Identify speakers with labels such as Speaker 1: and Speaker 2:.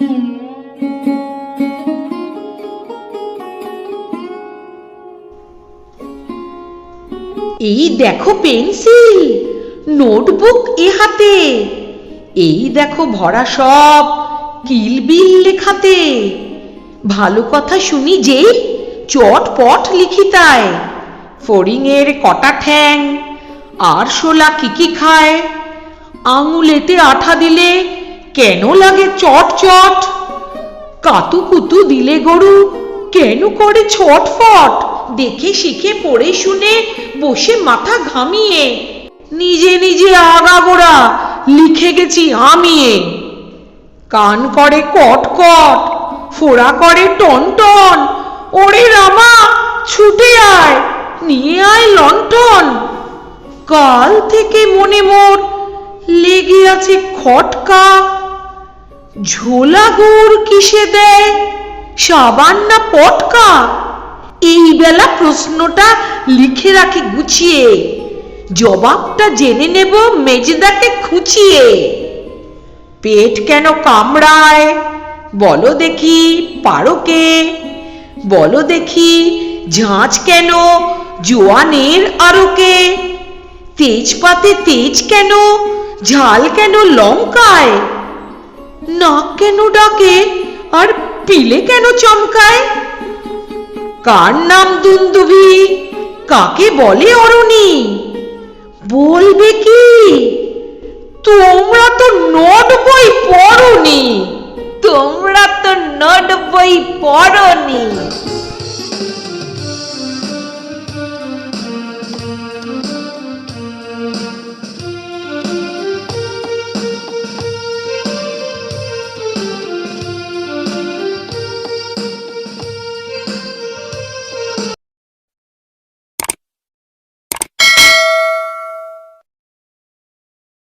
Speaker 1: এই দেখো pencil, notebook এ হাতে। এই দেখো ভরা সব কিলবিল লেখাতে। ভালো কথা শুনি যেই চটপট লিখি তাই ফড়িংয়ের কটা ঠ্যাং, আর শোলা কি কি খায়? আঙুলেতে আঠা দিলে কেন লাগে চট চট কাতু কুতু দিলে গরু, কেন করে ছটফট? দেখে শিখে পড়ে শুনে বসে মাথা ঘামিয়ে। নিজে নিজে আগাগোড়া লিখে গেছি আমিয়ে কান করে কট কট ফোড়া করে টন টন ওরে রামা, ছুটে আয়, নিয়ে আয় লন্ঠন কাল থেকে মনে মোর লেগে আছে খটকা ঝোলা গুড় কিসে দেয়? সাবান না পটকা? এই বেলা প্রশ্নটা লিখে রাখি গুছিয়ে। জবাবটা জেনে নেব মেজদাকে খুঁচিয়ে। পেট কেন কামড়ায়? বলো দেখি পারো কে? বলো দেখি ঝাঁঝ কেন জোয়ানের আরকে তেজপাতে তেজ কেন? ঝাল কেন লঙ্কায়? নাক কেন ডাকে? আর পিলে কেন চমকায়? কার নাম দুন্দুভি কাকে বলে অরণি? বলবে কি? তোমরা তো নট বই পড়নি। তোমরা তো নোট বই পড়নি।